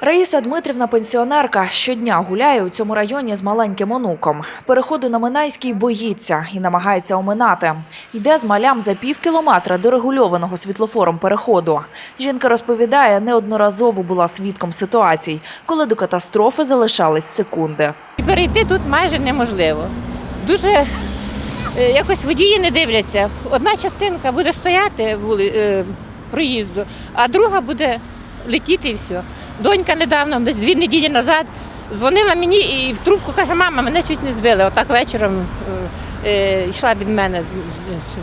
Раїса Дмитрівна пенсіонерка щодня гуляє у цьому районі з маленьким онуком. Переходу на Минайський боїться і намагається оминати. Йде з малям за пів кілометра до регульованого світлофором переходу. Жінка розповідає, неодноразово була свідком ситуацій, коли до катастрофи залишались секунди. Перейти тут майже неможливо. Дуже е, якось водії не дивляться. Одна частинка буде стояти е, проїзду, а друга буде летіти і все. Донька недавно, десь дві неділі назад, дзвонила мені і в трубку каже, мама, мене чуть не збили. Отак вечором е, е, йшла від мене з,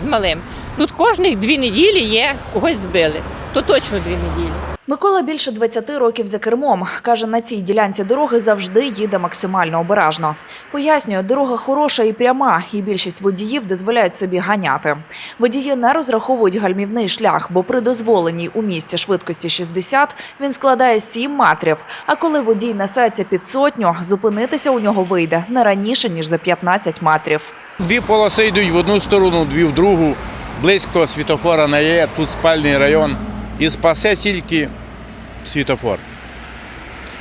з, малим. Тут кожних дві неділі є, когось збили. То точно дві неділі. Микола більше 20 років за кермом. Каже, на цій ділянці дороги завжди їде максимально обережно. Пояснює, дорога хороша і пряма, і більшість водіїв дозволяють собі ганяти. Водії не розраховують гальмівний шлях, бо при дозволеній у місті швидкості 60 він складає 7 метрів. А коли водій несеться під сотню, зупинитися у нього вийде не раніше, ніж за 15 метрів. Дві полоси йдуть в одну сторону, дві в другу. Близько світофора не є, тут спальний район. І спасе тільки світофор.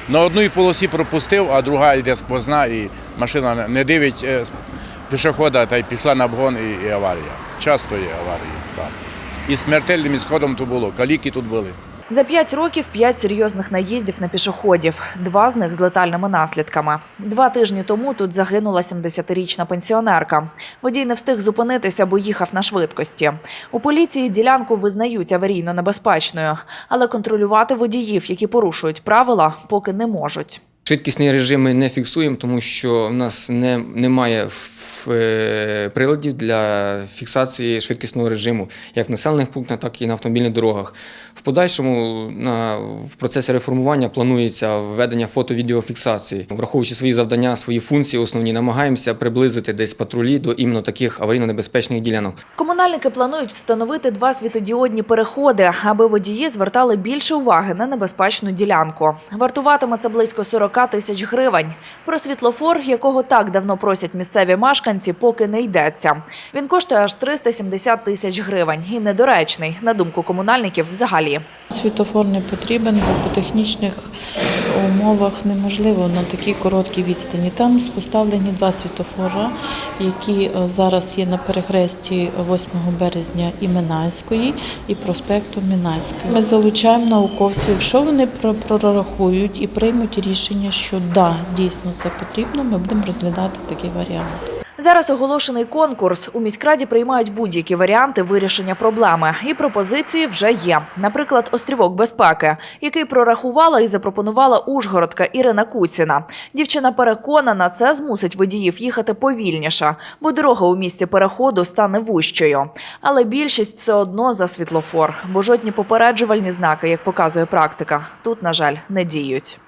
На одній полосі пропустив, а друга йде сквозна, і машина не дивить е, пішохода та й пішла на обгон і, і аварія. Часто є аварії. Так. І смертельним ісходом то було, каліки тут були. За п'ять років п'ять серйозних наїздів на пішоходів, два з них з летальними наслідками. Два тижні тому тут загинула 70-річна пенсіонерка. Водій не встиг зупинитися, бо їхав на швидкості. У поліції ділянку визнають аварійно небезпечною, але контролювати водіїв, які порушують правила, поки не можуть. Швидкісні режими не фіксуємо, тому що в нас не, немає приладів для фіксації швидкісного режиму як в населених пунктах, так і на автомобільних дорогах. В подальшому на, в процесі реформування планується введення фото-відеофіксації. Враховуючи свої завдання, свої функції основні, намагаємося приблизити десь патрулі до іменно таких аварійно-небезпечних ділянок. Комунальники планують встановити два світодіодні переходи, аби водії звертали більше уваги на небезпечну ділянку. Вартуватиме це близько 40 тисяч гривень. Про світлофор, якого так давно просять місцеві мешканці, поки не йдеться. Він коштує аж 370 тисяч гривень і недоречний, на думку комунальників, взагалі. Світофор не потрібен, бо по технічних умовах неможливо на такій короткій відстані. Там поставлені два світофора, які е, зараз є на перехресті 8 березня і Минайської, і проспекту Минайської. Ми залучаємо науковців. Якщо вони про- прорахують і приймуть рішення, що да, дійсно це потрібно, ми будемо розглядати такий варіант. Зараз оголошений конкурс. У міськраді приймають будь-які варіанти вирішення проблеми. І пропозиції вже є. Наприклад, острівок безпеки, який прорахувала і запропонувала Ужгородка Ірина Куціна. Дівчина переконана, це змусить водіїв їхати повільніше, бо дорога у місці переходу стане вущою. Але більшість все одно за світлофор, бо жодні попереджувальні знаки, як показує практика, тут, на жаль, не діють.